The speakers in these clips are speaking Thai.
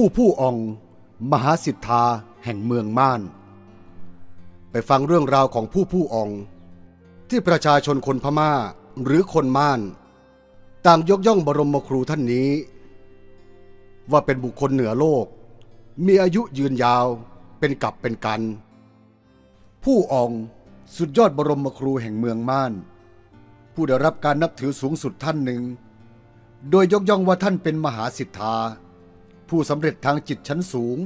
ผู้ผู้องมหาสิทธาแห่งเมืองม่าน ไปฟังเรื่องราวของผู้ผู้องที่ประชาชนคนพม่าหรือคนม่าน ต่างยกย่องบรมครูท่านนี้ ว่าเป็นบุคคลเหนือโลก มีอายุยืนยาวเป็นกับเป็นกัน ผู้อองสุดยอดบรมครูแห่งเมืองม่าน ผู้ได้รับการนับถือสูงสุดท่านหนึ่ง โดยยกย่องว่าท่านเป็นมหาสิทธา ผู้สำเร็จทางจิตชั้นสูง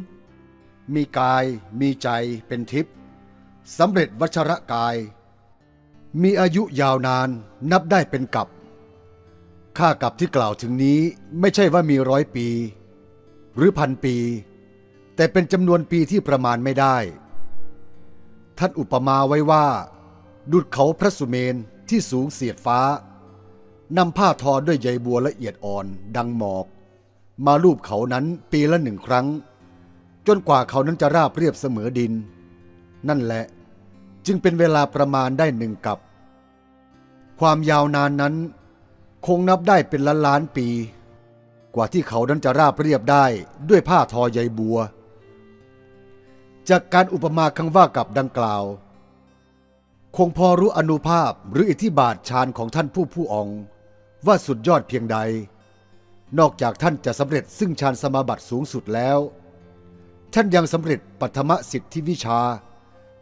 มีกายมีใจเป็นทิพย์สำเร็จวัชระกาย มีอายุยาวนานนับได้เป็นกับค่ากับที่กล่าวถึงนี้ไม่ใช่ว่ามีร้อยปี หรือพันปี แต่เป็นจำนวนปีที่ประมาณไม่ได้ ท่านอุปมาไว้ว่า ดุดเขาพระสุเมนที่สูงเสียดฟ้านำผ้าทอด้วยใยบัวละเอียดอ่อนดังหมอก มาลูบเขานั้นปีละหนึ่งครั้ง จนกว่าเขานั้นจะราบเรียบเสมอดิน นั่นแหละจึงเป็นเวลาประมาณได้หนึ่งกับ ความยาวนานนั้น คงนับได้เป็นล้านล้านปี กว่าที่เขานั้นจะราบเรียบได้ด้วยผ้าทอใยบัว จากการอุปมาคำว่ากับดังกล่าว คงพอรู้อนุภาพหรืออิทธิบาทฌานของท่านผู้ผู้องว่าสุดยอดเพียงใด นอกจากท่านจะสำเร็จซึ่งฌานสมาบัติสูงสุดแล้ว ท่านยังสำเร็จปัทมสิทธิวิชา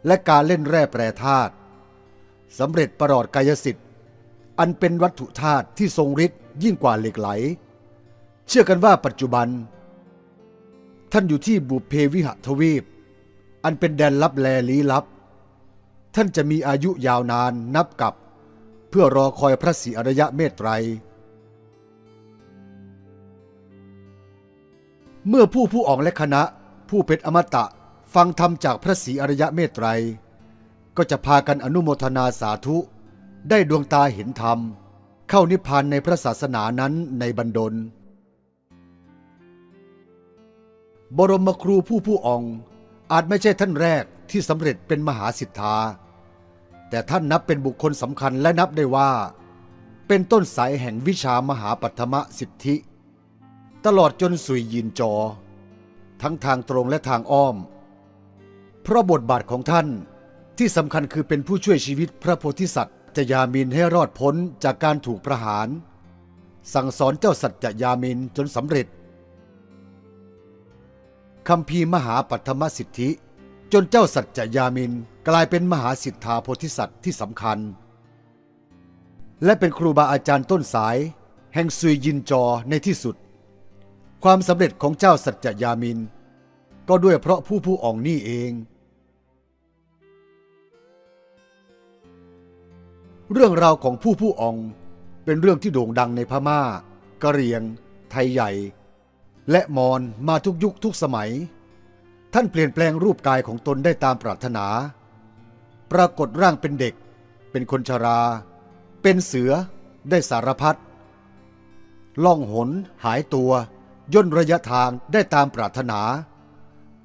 และการเล่นแร่แปรธาตุสำเร็จประหลอดกายสิทธิ์ อันเป็นวัตถุธาตุที่ทรงฤทธิ์ยิ่งกว่าเหล็กไหล เชื่อกันว่าปัจจุบัน ท่านอยู่ที่บุพเพวิหทวีป อันเป็นแดนลับแลลี้ลับ ท่านจะมีอายุยาวนานนับกับ เพื่อรอคอยพระศรีอริยะเมตไตร เมื่อผู้ผู้ออกและคณะ ผู้เป็นอมตะฟังธรรมจากพระศรีอริยะเมตไตร ก็จะพากันอนุโมทนาสาธุ ได้ดวงตาเห็นธรรม เข้านิพพานในพระศาสนานั้นในบันดล บรมครูผู้ผู้อองอาจไม่ใช่ท่านแรกที่สำเร็จเป็นมหาสิทธา แต่ท่านนับเป็นบุคคลสำคัญและนับได้ว่า เป็นต้นสายแห่งวิชามหาปัทมสิทธิ ตลอดจนสุยยินจอ ทั้งทางตรงและทางอ้อม เพราะบทบาทของท่านที่สำคัญคือเป็นผู้ช่วยชีวิตพระโพธิสัตว์จะยามินให้รอดพ้นจากการถูกประหาร สั่งสอนเจ้าสัจจยามินจนสำเร็จคำพีมหาปัทมสิทธิ จนเจ้าสัจจยามินกลายเป็นมหาสิทธาโพธิสัตว์ที่สำคัญ และเป็นครูบาอาจารย์ต้นสาย แห่งซุยยินจอในที่สุด ความสำเร็จของเจ้าสัจจยามิน ก็ด้วยเพราะผู้ผู้อ่องนี่เอง เรื่องราวของผู้ผู้อ่องเป็นเรื่องที่โด่งดังในพม่ากะเหรียง ไทยใหญ่ และมอญมาทุกยุคทุกสมัย ท่านเปลี่ยนแปลงรูปกายของตนได้ตามปรารถนา ปรากฏร่างเป็นเด็ก เป็นคนชรา เป็นเสือได้สารพัดล่องหนหายตัว ย่นระยะทางได้ตามปรารถนา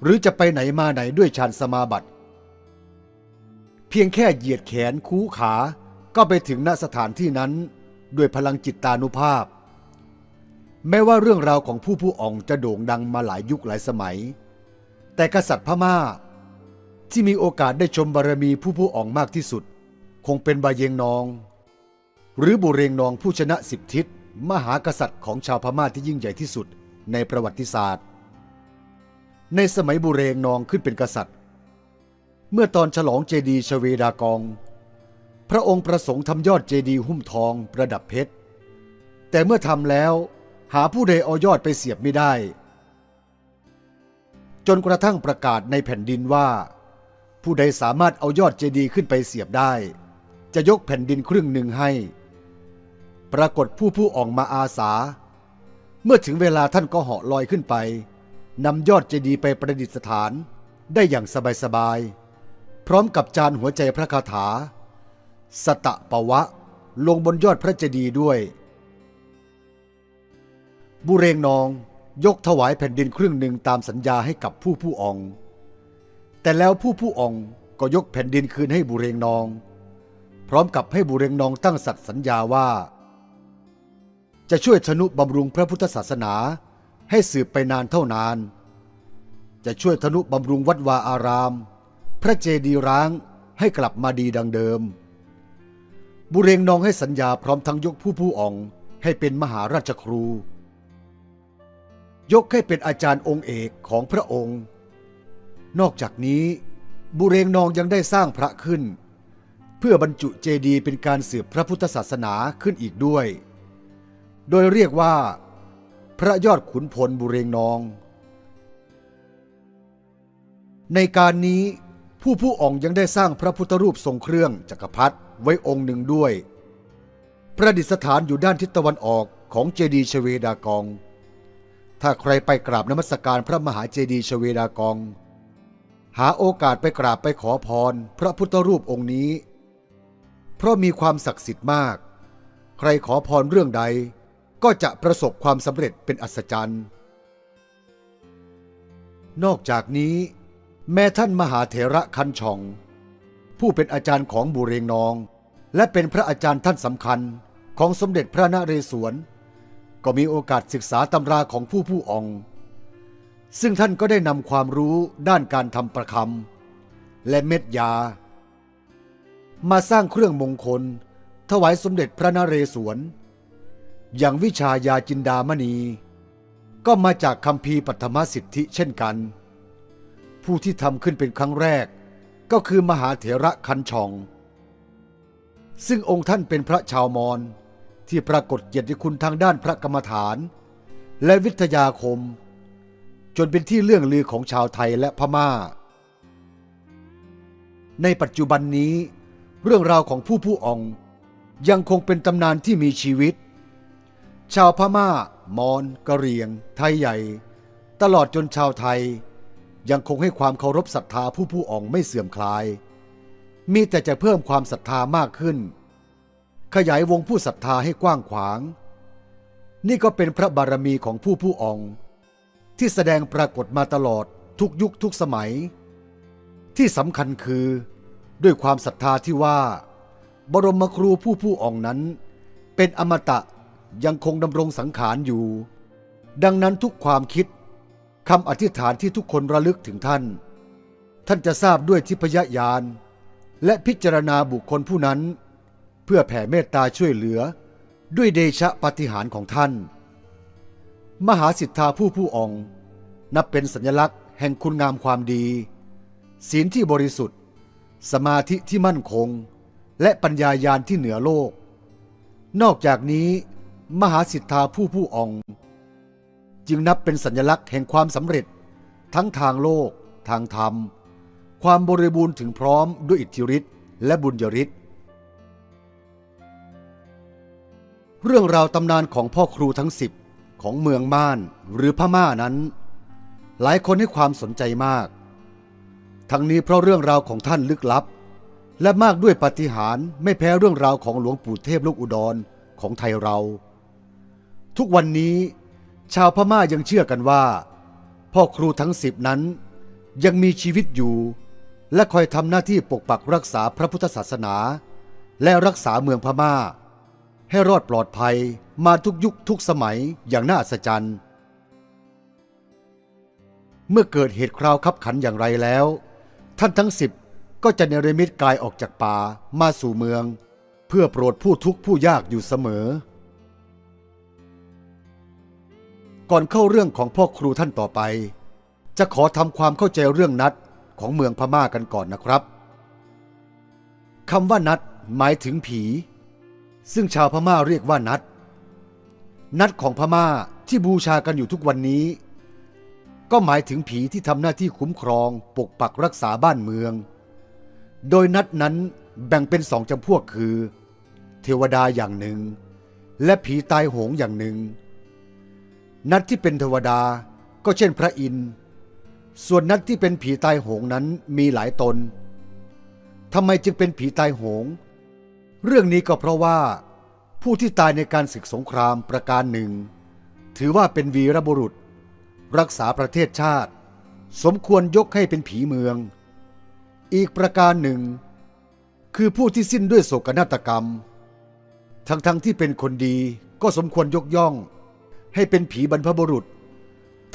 หรือจะไปไหนมาไหนด้วยฌานสมาบัติ เพียงแค่เหยียดแขนคูขาก็ไปถึงณสถานที่นั้นด้วยพลังจิตตานุภาพ แม้ว่าเรื่องราวของผู้ผู้อ่องจะโด่งดังมาหลายยุคหลายสมัย แต่กษัตริย์พม่า ที่มีโอกาสได้ชมบารมีผู้ผู้อ่องมากที่สุด คงเป็นบาเยงนอง หรือบุเรงนองผู้ชนะสิบทิศมหากษัตริย์ของชาวพม่าที่ยิ่งใหญ่ที่สุด ในประวัติศาสตร์ ในสมัยบุเรงนองขึ้นเป็นกษัตริย์ เมื่อตอนฉลองเจดีชเวดากอง พระองค์ประสงค์ทำยอดเจดีหุ้มทองประดับเพชร แต่เมื่อทำแล้วหาผู้ใดเอายอดไปเสียบไม่ได้ จนกระทั่งประกาศในแผ่นดินว่า ผู้ใดสามารถเอายอดเจดีขึ้นไปเสียบได้ จะยกแผ่นดินครึ่งหนึ่งให้ ปรากฏผู้ผู้ออกมาอาสา เมื่อถึงเวลาท่านก็เหาะลอยขึ้นไปนำยอดเจดีย์ไปประดิษฐานได้อย่างสบายๆ พร้อมกับจานหัวใจพระคาถา สตะปะวะ ลงบนยอดพระเจดีย์ด้วย บุเรงนองยกถวายแผ่นดินครึ่งหนึ่งตามสัญญาให้กับผู้ผู้ออง แต่แล้วผู้ผู้อองก็ยกแผ่นดินคืนให้บุเรงนอง พร้อมกับให้บุเรงนองตั้งสัตย์สัญญาว่า จะช่วยชนุบำรุงพระพุทธศาสนาให้สืบไปนานเท่านาน จะช่วยทนุบำรุงวัดวาอาราม พระเจดีย์ร้างให้กลับมาดีดังเดิม บุเรงนองให้สัญญาพร้อมทั้งยกผู้ผู้อองให้เป็นมหาราชครู ยกให้เป็นอาจารย์องค์เอกของพระองค์ นอกจากนี้ บุเรงนองยังได้สร้างพระขึ้น เพื่อบรรจุเจดีย์เป็นการสืบพระพุทธศาสนาขึ้นอีกด้วย โดยเรียกว่า พระยอดขุนพลบุเรงนอง ในการนี้ผู้ผู้อ่องยังได้สร้างพระพุทธรูปทรงเครื่องจักรพรรดิไว้องค์หนึ่งด้วย ประดิษฐานอยู่ด้านทิศตะวันออกของเจดีย์ชเวดากอง ถ้าใครไปกราบนมัสการพระมหาเจดีย์ชเวดากอง หาโอกาสไปกราบไปขอพรพระพุทธรูปองค์นี้ เพราะมีความศักดิ์สิทธิ์มาก ใครขอพรเรื่องใด ก็จะประสบความสำเร็จเป็นอัศจรรย์ นอกจากนี้ แม้ท่านมหาเถระคันชอง ผู้เป็นอาจารย์ของบุเรงนอง และเป็นพระอาจารย์ท่านสำคัญของสมเด็จพระนเรศวร ก็มีโอกาสศึกษาตำราของผู้ผู้อองซึ่งท่านก็ได้นำความรู้ด้านการทำประคำและเม็ดยา มาสร้างเครื่องมงคล ถวายสมเด็จพระนเรศวร อย่างวิชายาจินดามณี ก็มาจากคำพีปัทมสิทธิเช่นกัน ผู้ที่ทำขึ้นเป็นครั้งแรก ก็คือมหาเถระคันชอง ซึ่งองค์ท่านเป็นพระชาวมอญที่ปรากฏเกียรติคุณทางด้านพระกรรมฐาน และวิทยาคม จนเป็นที่เรื่องลือของชาวไทยและพมา่า ในปัจจุบันนี้ เรื่องราวของผู้ผู้องยังคงเป็นตำนานที่มีชีวิต ชาวพมา่า มอญกะเหรี่ยง ไทยใหญ่ ตลอดจนชาวไทย ยังคงให้ความเคารพศรัทธาผู้ผู้อองไม่เสื่อมคลาย มีแต่จะเพิ่มความศรัทธามากขึ้น ขยายวงผู้ศรัทธาให้กว้างขวาง นี่ก็เป็นพระบารมีของผู้ผู้ออง ที่แสดงปรากฏมาตลอดทุกยุคทุกสมัย ที่สำคัญคือด้วยความศรัทธาที่ว่า บรมครูผู้ผู้อองนั้น เป็นอมตะ ยังคงดำรงสังขารอยู่ ดังนั้นทุกความคิดคำอธิษฐานที่ทุกคนระลึกถึงท่าน ท่านจะทราบด้วยทิพยญาณและพิจารณาบุคคลผู้นั้น เพื่อแผ่เมตตาช่วยเหลือด้วยเดชะปฏิหารของท่าน มหาสิทธาผู้ผู้องนับเป็นสัญลักษณ์แห่งคุณงามความดี ศีลที่บริสุทธิ์ สมาธิที่มั่นคง และปัญญายาณที่เหนือโลก นอกจากนี้ มหาสิทธาผู้ผู้องจึงนับเป็นสัญลักษณ์แห่งความสำเร็จ ทั้งทางโลก ทางธรรม ความบริบูรณ์ถึงพร้อมด้วยอิทธิฤทธิ์และบุญยฤทธิ์เรื่องราวตำนานของพ่อครูทั้งสิบของเมืองม่านหรือพม่านั้น หลายคนให้ความสนใจมาก ทั้งนี้เพราะเรื่องราวของท่านลึกลับ และมากด้วยปฏิหารไม่แพ้เรื่องราวของหลวงปู่เทพลูกอุดรของไทยเรา ทุกวันนี้ชาวพม่ายังเชื่อกันว่า พ่อครูทั้งสิบนั้น ยังมีชีวิตอยู่ และคอยทำหน้าที่ปกปักรักษาพระพุทธศาสนา และรักษาเมืองพม่า ให้รอดปลอดภัยมาทุกยุคทุกสมัยอย่างน่าอัศจรรย์ เมื่อเกิดเหตุคราวขับขันอย่างไรแล้ว ท่านทั้งสิบก็จะเนรมิตกายออกจากป่ามาสู่เมือง เพื่อโปรดผู้ทุกข์ผู้ยากอยู่เสมอ ก่อนเข้าเรื่องของพ่อครูท่านต่อไป จะขอทำความเข้าใจเรื่องนัดของเมืองพม่ากันก่อนนะครับคำว่านัดหมายถึงผี ซึ่งชาวพม่าเรียกว่านัด นัดของพม่าที่บูชากันอยู่ทุกวันนี้ ก็หมายถึงผีที่ทำหน้าที่คุ้มครอง ปกปักรักษาบ้านเมือง โดยนัดนั้นแบ่งเป็นสองจำพวกคือ เทวดาอย่างหนึ่ง และผีตายโหงอย่างหนึ่ง นัดที่เป็นเทวดาก็เช่นพระอินทร์ ส่วนนัดที่เป็นผีตายโหงนั้นมีหลายตนทำไมจึงเป็นผีตายโหง เรื่องนี้ก็เพราะว่าผู้ที่ตายในการศึกสงครามประการหนึ่ง ถือว่าเป็นวีรบุรุษ รักษาประเทศชาติ สมควรยกให้เป็นผีเมือง อีกประการหนึ่ง คือผู้ที่สิ้นด้วยโศกนาฏกรรม ทั้งๆทที่เป็นคนดีก็สมควรยกย่อง ให้เป็นผีบรรพบุรุษ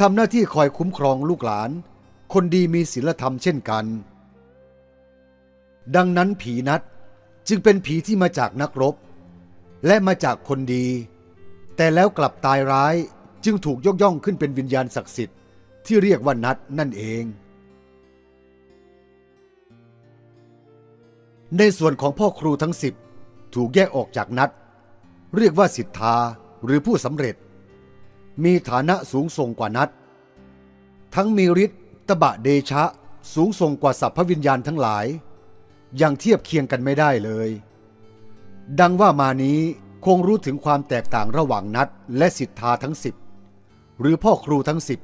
ทำหน้าที่คอยคุ้มครองลูกหลาน คนดีมีศีลธรรมเช่นกัน ดังนั้นผีนัดจึงเป็นผีที่มาจากนักรบ และมาจากคนดี แต่แล้วกลับตายร้ายจึงถูกยกย่องขึ้นเป็นวิญญาณศักดิ์สิทธิ์ที่เรียกว่านัดนั่นเอง ในส่วนของพ่อครูทั้งสิบถูกแยกออกจากนัด เรียกว่าสิทธาหรือผู้สำเร็จ มีฐานะสูงส่งกว่านัด ทั้งมีฤทธิ์ตบะเดชะสูงส่งกว่าสัพพวิญญาณทั้งหลาย ยังเทียบเคียงกันไม่ได้เลย ดังว่ามานี้คงรู้ถึงความแตกต่างระหว่างนัดและสิทธาทั้งสิบหรือพ่อครูทั้งสิบ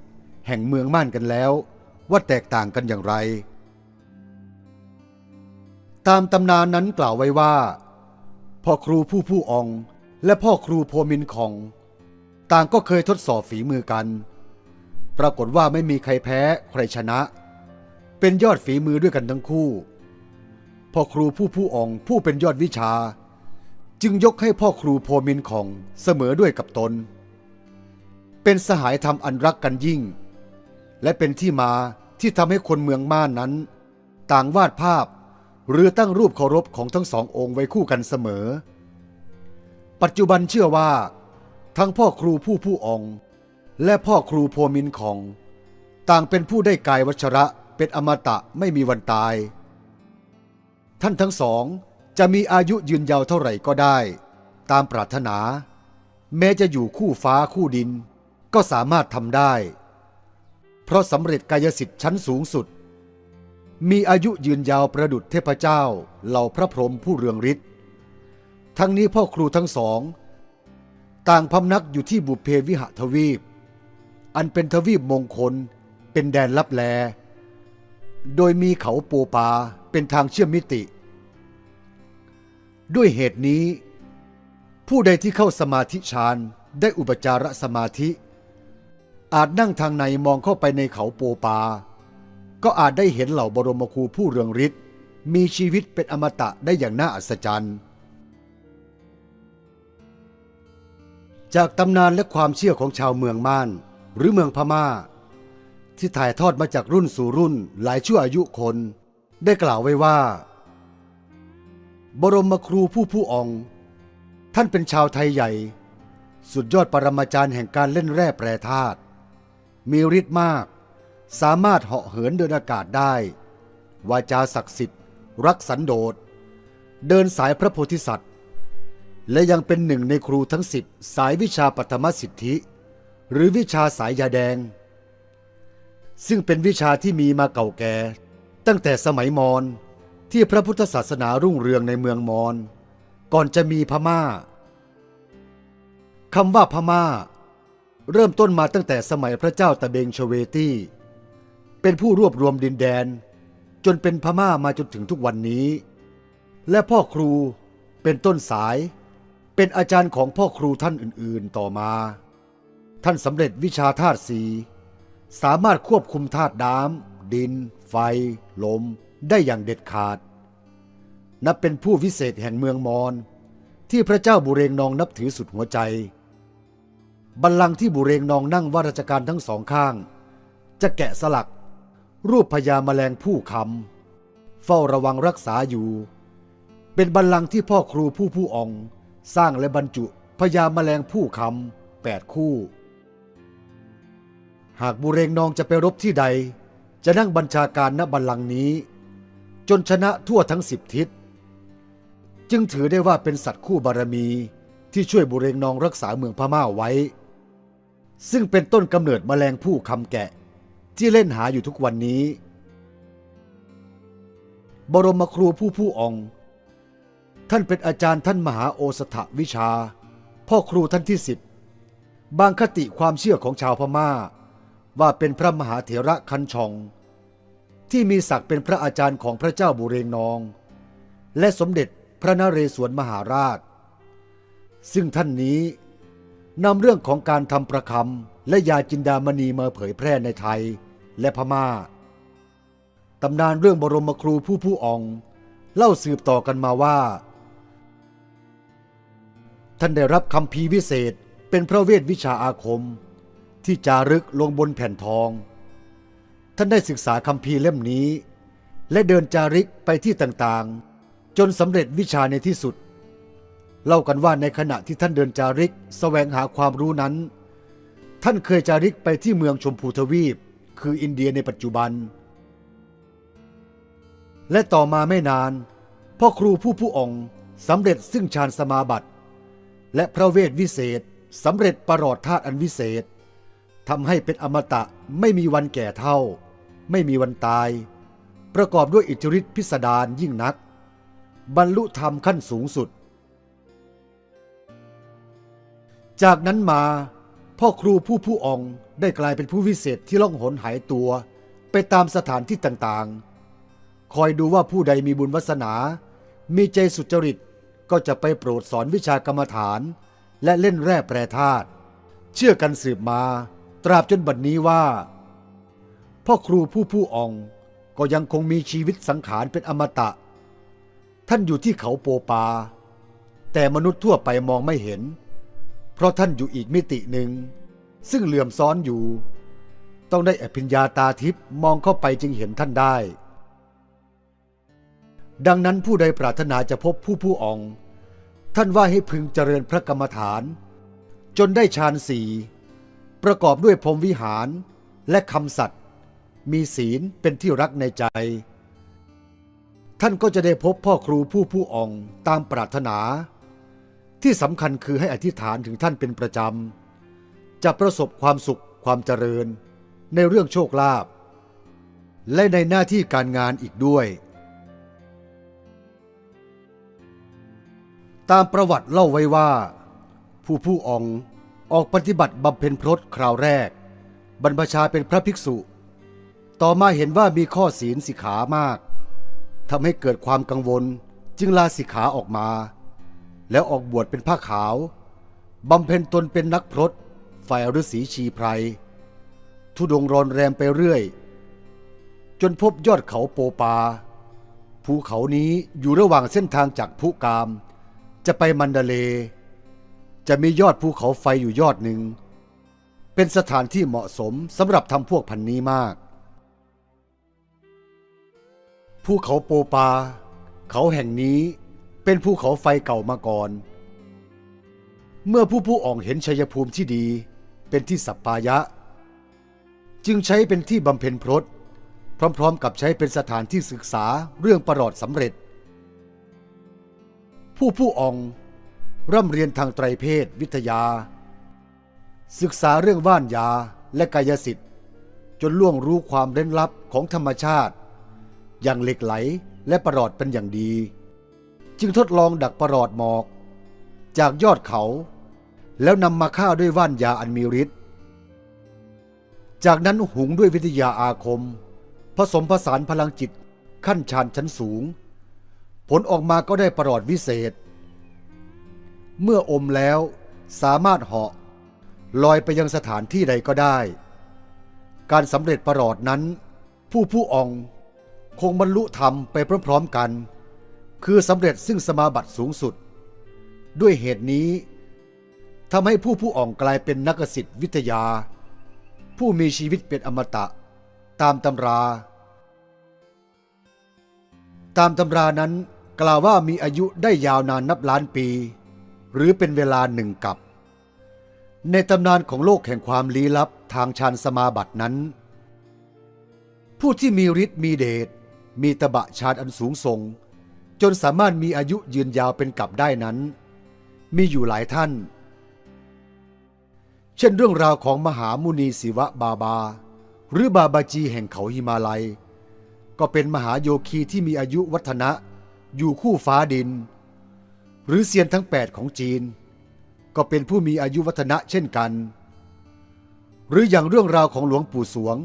แห่งเมืองม่านกันแล้ว ว่าแตกต่างกันอย่างไร ตามตำนานนั้นกล่าวไว้ว่า พ่อครูผู้ผู้อองและพ่อครูโพมินของ ต่างก็เคยทดสอบฝีมือกัน ปรากฏว่าไม่มีใครแพ้ใครชนะ เป็นยอดฝีมือด้วยกันทั้งคู่ พ่อครูผู้ผู้อองผู้เป็นยอดวิชา จึงยกให้พ่อครูโพมินของเสมอด้วยกับตน เป็นสหายธรรมอันรักกันยิ่ง และเป็นที่มาที่ทำให้คนเมืองม่านนั้น ต่างวาดภาพหรือตั้งรูปเคารพของทั้งสององค์ไว้คู่กันเสมอ ปัจจุบันเชื่อว่า ทั้งพ่อครูผู้ผู้องและพ่อครูโพมินของ ต่างเป็นผู้ได้กายวัชระเป็นอมตะไม่มีวันตาย ท่านทั้งสองจะมีอายุยืนยาวเท่าไหร่ก็ได้ ตามปรารถนา แม้จะอยู่คู่ฟ้าคู่ดิน ก็สามารถทำได้ เพราะสำเร็จกายสิทธิ์ชั้นสูงสุด มีอายุยืนยาวประดุจเทพเจ้าเหล่าพระพรหมผู้เรืองฤทธิ์ทั้งนี้พ่อครูทั้งสอง ต่างพำนักอยู่ที่บุพเพวิหทวีป อันเป็นทวีปมงคลเป็นแดนลับแล โดยมีเขาปูปาเป็นทางเชื่อมมิติ ด้วยเหตุนี้ ผู้ใดที่เข้าสมาธิฌานได้อุปจารสมาธิ อาจนั่งทางในมองเข้าไปในเขาโปปา ก็อาจได้เห็นเหล่าบรมครูผู้เรืองฤทธิ์มีชีวิตเป็นอมตะได้อย่างน่าอัศจรรย์ จากตำนานและความเชื่อของชาวเมืองม่าน หรือเมืองพม่า ที่ถ่ายทอดมาจากรุ่นสู่รุ่นหลายชั่วอายุคน ได้กล่าวไว้ว่า บรมครูผู้ผู้อองท่านเป็นชาวไทยใหญ่ สุดยอดปรมาจารย์แห่งการเล่นแร่แปรธาตุมีฤทธิ์มาก สามารถเหาะเหินเดินอากาศได้ วาจาศักดิ์สิทธิ์ รักสันโดษเดินสายพระโพธิสัตว์ และยังเป็นหนึ่งในครูทั้งสิบสายวิชาปฐมสิทธิ หรือวิชาสายยาแดง ซึ่งเป็นวิชาที่มีมาเก่าแก่ ตั้งแต่สมัยมอญที่พระพุทธศาสนารุ่งเรืองในเมืองมอญก่อนจะมีพม่าคำว่าพม่า เริ่มต้นมาตั้งแต่สมัยพระเจ้าตะเบงชเวตีเป็นผู้รวบรวมดินแดน จนเป็นพม่ามาจนถึงทุกวันนี้ และพ่อครูเป็นต้นสาย เป็นอาจารย์ของพ่อครูท่านอื่นๆต่อมา ท่านสำเร็จวิชาธาตุสีสามารถควบคุมธาตุน้ำดิน ไฟ ลม ได้อย่างเด็ดขาด นับเป็นผู้วิเศษแห่งเมืองมอญที่พระเจ้าบุเรงนองนับถือสุดหัวใจ บัลลังก์ที่บุเรงนองนั่งว่าราชการทั้งสองข้าง จะแกะสลัก รูปพญาแมลงผู้คำเฝ้าระวังรักษาอยู่ เป็นบัลลังก์ที่พ่อครูผู้ผู้ออง สร้างและบรรจุพญาแมลงผู้คำแปดคู่ หากบุเรงนองจะไปรบที่ใด จะนั่งบัญชาการณบัลลังก์นี้ จนชนะทั่วทั้งสิบทิศ จึงถือได้ว่าเป็นสัตว์คู่บารมีที่ช่วยบุเรงนองรักษาเมืองพม่าไว้ ซึ่งเป็นต้นกำเนิดแมลงผู้คำแกะ ที่เล่นหาอยู่ทุกวันนี้ บรมครูผู้ผู้ออง ท่านเป็นอาจารย์ท่านมหาโอสถวิชา พ่อครูท่านที่สิบบางคติความเชื่อของชาวพม่า ว่าเป็นพระมหาเถระคันชอง ที่มีศักดิ์เป็นพระอาจารย์ของพระเจ้าบุเรงนอง และสมเด็จพระนเรศวรมหาราช ซึ่งท่านนี้นำเรื่องของการทำประคำและยาจินดามณีมาเผยแพร่ในไทยและพม่าตำนานเรื่องบรมครูผู้ผู้อองเล่าสืบต่อกันมาว่า ท่านได้รับคำพีวิเศษเป็นพระเวทวิชาอาคม ที่จารึกลงบนแผ่นทอง ท่านได้ศึกษาคัมภีเล่มนี้ และเดินจาริกไปที่ต่างๆ จนสำเร็จวิชาในที่สุด เล่ากันว่าในขณะที่ท่านเดินจาริกแสวงหาความรู้นั้น ท่านเคยจาริกไปที่เมืองชมพูทวีป คืออินเดียในปัจจุบัน และต่อมาไม่นานพ่อครูผู้ผู้องค์สำเร็จซึ่งฌานสมาบัติ และพระเวทวิเศษสำเร็จประหลอดธาตุอันวิเศษทำให้เป็นอมตะไม่มีวันแก่เท่า ไม่มีวันตาย ประกอบด้วยอิทธิฤทธิพิสดารยิ่งนัก บรรลุธรรมขั้นสูงสุด จากนั้นมาพ่อครูผู้ผู้องค์ได้กลายเป็นผู้วิเศษที่ล่องหนหายตัว ไปตามสถานที่ต่างๆ คอยดูว่าผู้ใดมีบุญวาสนา มีใจสุจริต ก็จะไปโปรดสอนวิชากรรมฐาน และเล่นแร่แปรธาตุเชื่อกันสืบมา ตราบจนบัดนนี้ว่า พ่อครูผู้ผู้องก็ยังคงมีชีวิตสังขารเป็นอมตะ ท่านอยู่ที่เขาโปปา แต่มนุษย์ทั่วไปมองไม่เห็น เพราะท่านอยู่อีกมิติหนึ่ง ซึ่งเหลื่อมซ้อนอยู่ ต้องได้อภิญญาตาทิพย์มองเข้าไปจึงเห็นท่านได้ ดังนั้นผู้ใดปรารถนาจะพบผู้ผู้องค์ท่านว่าให้พึงเจริญพระกรรมฐาน จนได้ฌานสี่ประกอบด้วยพรมวิหารและคำสัตย์มีศีลเป็นที่รักในใจ ท่านก็จะได้พบพ่อครูผู้ผู้องค์ตามปรารถนา ที่สำคัญคือให้อธิษฐานถึงท่านเป็นประจำ จะประสบความสุขความเจริญในเรื่องโชคลาภและในหน้าที่การงานอีกด้วย ตามประวัติเล่าไว้ว่า ผู้ผู้องออกปฏิบัติบำเพ็ญพรตคราวแรก บรรพชาเป็นพระภิกษุ ต่อมาเห็นว่ามีข้อศีลสิขามากทำให้เกิดความกังวลจึงลาสิขาออกมา แล้วออกบวชเป็นผ้าขาวบำเพ็ญตนเป็นนักพรตฝ่ายฤาษีชีไพรทุดงรอนแรมไปเรื่อย จนพบยอดเขาโปปา ภูเขานี้อยู่ระหว่างเส้นทางจากภูกาม จะไปมันดาเล จะมียอดภูเขาไฟอยู่ยอดหนึ่ง เป็นสถานที่เหมาะสมสำหรับทำพวกพันนี้มาก ภูเขาโปปา เขาแห่งนี้เป็นภูเขาไฟเก่ามาก่อน เมื่อผู้ผู้อ่องเห็นชัยภูมิที่ดี เป็นที่สัปปายะ จึงใช้เป็นที่บำเพ็ญพรตพร้อมๆ กับใช้เป็นสถานที่ศึกษาเรื่องประหลอดสำเร็จ ผู้ผู้อ่องร่ำเรียนทางไตรเพศวิทยา ศึกษาเรื่องว่านยาและกายสิทธิ์ จนล่วงรู้ความเร้นลับของธรรมชาติ อย่างเหล็กไหลและประหลอดเป็นอย่างดี จึงทดลองดักประหลอดหมอก จากยอดเขา แล้วนำมาฆ่าด้วยว่านยาอันมีฤทธิ์จากนั้นหุงด้วยวิทยาอาคม ผสมผสานพลังจิตขั้นชานชั้นสูง ผลออกมาก็ได้ประหลอดวิเศษ เมื่ออมแล้วสามารถเหาะลอยไปยังสถานที่ใดก็ได้ การสำเร็จประหลอดนั้น ผู้ผู้องคงบรรลุธรรมไปพร้อมๆกัน คือสำเร็จซึ่งสมาบัติสูงสุด ด้วยเหตุนี้ทำให้ผู้ผู้อ่องกลายเป็นนักสิทธิวิทยา ผู้มีชีวิตเป็นอมตะ ตามตำรา ตามตำรานั้น กล่าวว่ามีอายุได้ยาวนานนับล้านปี หรือเป็นเวลาหนึ่งกับ ในตำนานของโลกแห่งความลี้ลับทางฌานสมาบัตินั้น ผู้ที่มีฤทธิ์มีเดชมีตบะฌานอันสูงส่ง จนสามารถมีอายุยืนยาวเป็นกับได้นั้น มีอยู่หลายท่าน เช่นเรื่องราวของมหามุนีศิวะบาบา หรือบาบาจีแห่งเขาหิมาลัย ก็เป็นมหาโยคีที่มีอายุวัฒนะ อยู่คู่ฟ้าดิน หรือเซียนทั้ง 8 ของจีน ก็เป็นผู้มีอายุวัฒนะเช่นกัน หรืออย่างเรื่องราวของหลวงปู่สวง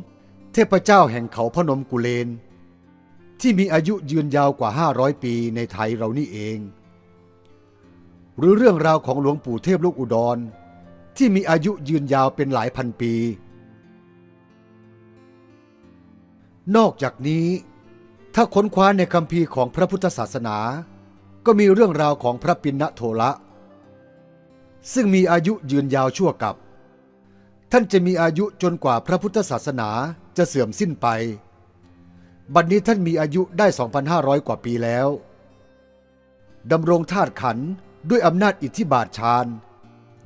เทพเจ้าแห่งเขาพนมกุเลน ที่มีอายุยืนยาวกว่า 500 ปีในไทยเรานี่เอง หรือเรื่องราวของหลวงปู่เทพลูกอุดร ที่มีอายุยืนยาวเป็นหลายพันปี นอกจากนี้ ถ้าค้นคว้าในคัมภีร์ของพระพุทธศาสนา ก็มีเรื่องราวของพระปิณโทละ ซึ่งมีอายุยืนยาวชั่วกับ ท่านจะมีอายุจนกว่าพระพุทธศาสนาจะเสื่อมสิ้นไป บัดนนี้ท่านมีอายุได้ 2,500 กว่าปีแล้วดำรงธาตุขันด้วยอำนาจอิทธิบาทฌาน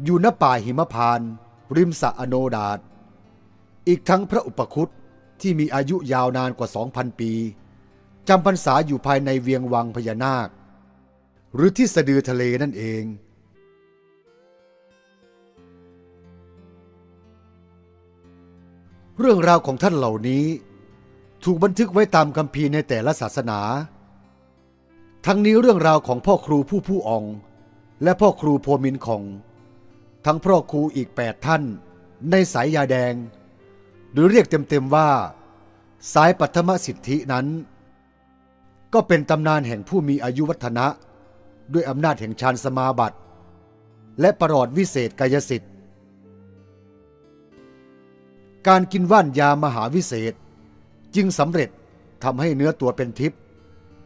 อยู่ณป่าหิมพาน ริมสะอโนดาตอีกทั้งพระอุปคุตที่มีอายุยาวนานกว่า 2,000 ปี จำพรรษาอยู่ภายในเวียงวังพญานาค หรือที่สะดือทะเลนั่นเอง เรื่องราวของท่านเหล่านี้ ถูกบันทึกไว้ตามคัมภีในแต่ละศาสนา ทั้งนี้เรื่องราวของพ่อครูผู้ผู้ออง และพ่อครูโพมินของ ทั้งพ่อครูอีกแปดท่าน ในสายยาแดง หรือเรียกเต็มๆว่า สายปัทมสิทธินั้น ก็เป็นตำนานแห่งผู้มีอายุวัฒนะ ด้วยอำนาจแห่งฌานสมาบัติ และประหลอดวิเศษกายสิทธิ์ การกินว่านยามหาวิเศษ จึงสำเร็จทำให้เนื้อตัวเป็นทิพย์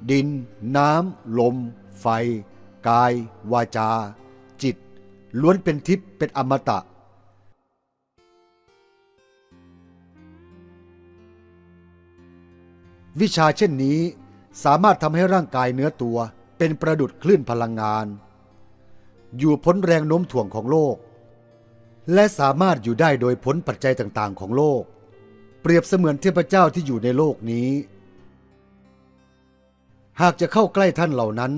ดิน น้ำ ลม ไฟ กาย วาจา จิต ล้วนเป็นทิพย์เป็นอมตะวิชาเช่นนี้ สามารถทำให้ร่างกายเนื้อตัวเป็นประดุดคลื่นพลังงาน อยู่พ้นแรงโน้มถ่วงของโลก และสามารถอยู่ได้โดยผลปัจจัยต่างๆ ของโลก เปรียบเสมือนเทพเจ้าที่อยู่ในโลกนี้ หากจะเข้าใกล้ท่านเหล่านั้น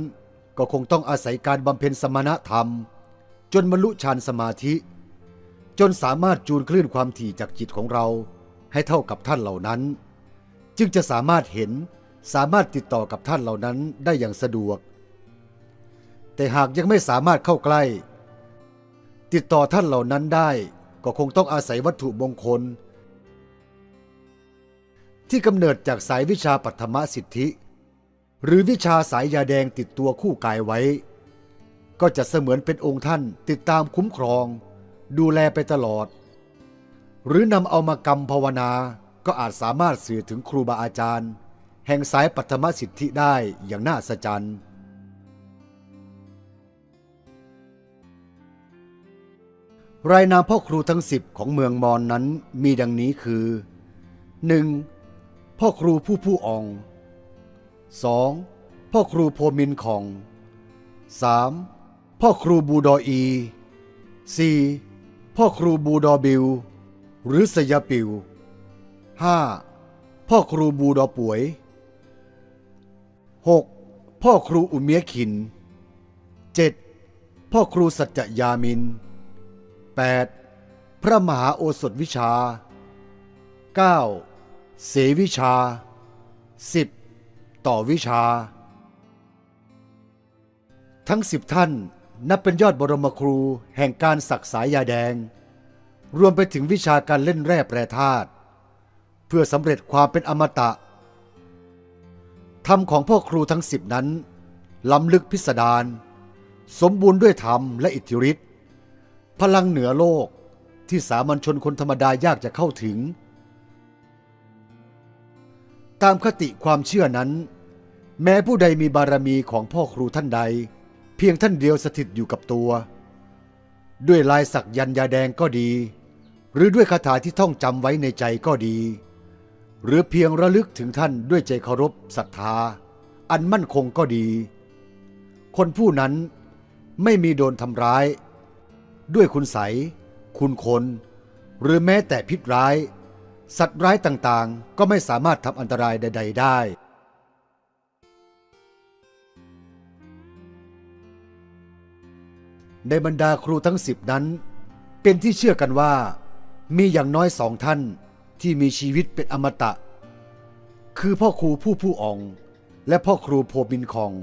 ก็คงต้องอาศัยการบำเพ็ญสมณธรรม จนบรรลุฌานสมาธิ จนสามารถจูนคลื่นความถี่จากจิตของเราให้เท่ากับท่านเหล่านั้น จึงจะสามารถเห็น สามารถติดต่อกับท่านเหล่านั้นได้อย่างสะดวก แต่หากยังไม่สามารถเข้าใกล้ ติดต่อท่านเหล่านั้นได้ก็คงต้องอาศัยวัตถุมงคล ที่กำเนิดจากสายวิชาปัทมสิทธิ หรือวิชาสายยาแดงติดตัวคู่กายไว้ ก็จะเสมือนเป็นองค์ท่านติดตามคุ้มครอง ดูแลไปตลอด หรือนำเอามากรรมภาวนาก็อาจสามารถสื่อถึงครูบาอาจารย์ แห่งสายปัทมสิทธิได้อย่างน่าสะใจรรายนามพ่อครูทั้งสิบของเมืองมอนนั้นมีดังนี้คือ 1. พ่อครูผู้ผู้ออง 2. พ่อครูโพมินของ 3. พ่อครูบูดออี 4. พ่อครูบูดอบิว หรือสยาปิว 5. พ่อครูบูดอป่วย 6. พ่อครูอุเมียขิน 7. พ่อครูสัจจยามิน 8. พระมหาโอสถวิชา 9. เสวิชา 10. ต่อวิชา ทั้งสิบท่านนับเป็นยอดบรมครูแห่งการสักสายยาแดง รวมไปถึงวิชาการเล่นแร่แปรธาตุเพื่อสำเร็จความเป็นอมตะ ธรรมของพ่อครูทั้งสิบนั้น ล้ำลึกพิสดารสมบูรณ์ด้วยธรรมและอิทธิฤทธิ์พลังเหนือโลกที่สามัญชนคนธรรมดายากจะเข้าถึง ตามคติความเชื่อนั้น แม้ผู้ใดมีบารมีของพ่อครูท่านใด เพียงท่านเดียวสถิตอยู่กับตัว ด้วยลายสักยันยาแดงก็ดี หรือด้วยคาถาที่ท่องจำไว้ในใจก็ดี หรือเพียงระลึกถึงท่านด้วยใจเคารพศรัทธา อันมั่นคงก็ดี คนผู้นั้นไม่มีโดนทำร้าย ด้วยคุณใส คุณคน หรือแม้แต่พิษร้าย สัตว์ร้ายต่างๆ ก็ไม่สามารถทำอันตรายใด ๆ ได้ ในบรรดาครูทั้งสิบนั้น เป็นที่เชื่อกันว่ามีอย่างน้อยสองท่าน ที่มีชีวิตเป็นอมตะ คือพ่อครูผู้ผู้ออง และพ่อครูโพบินคอง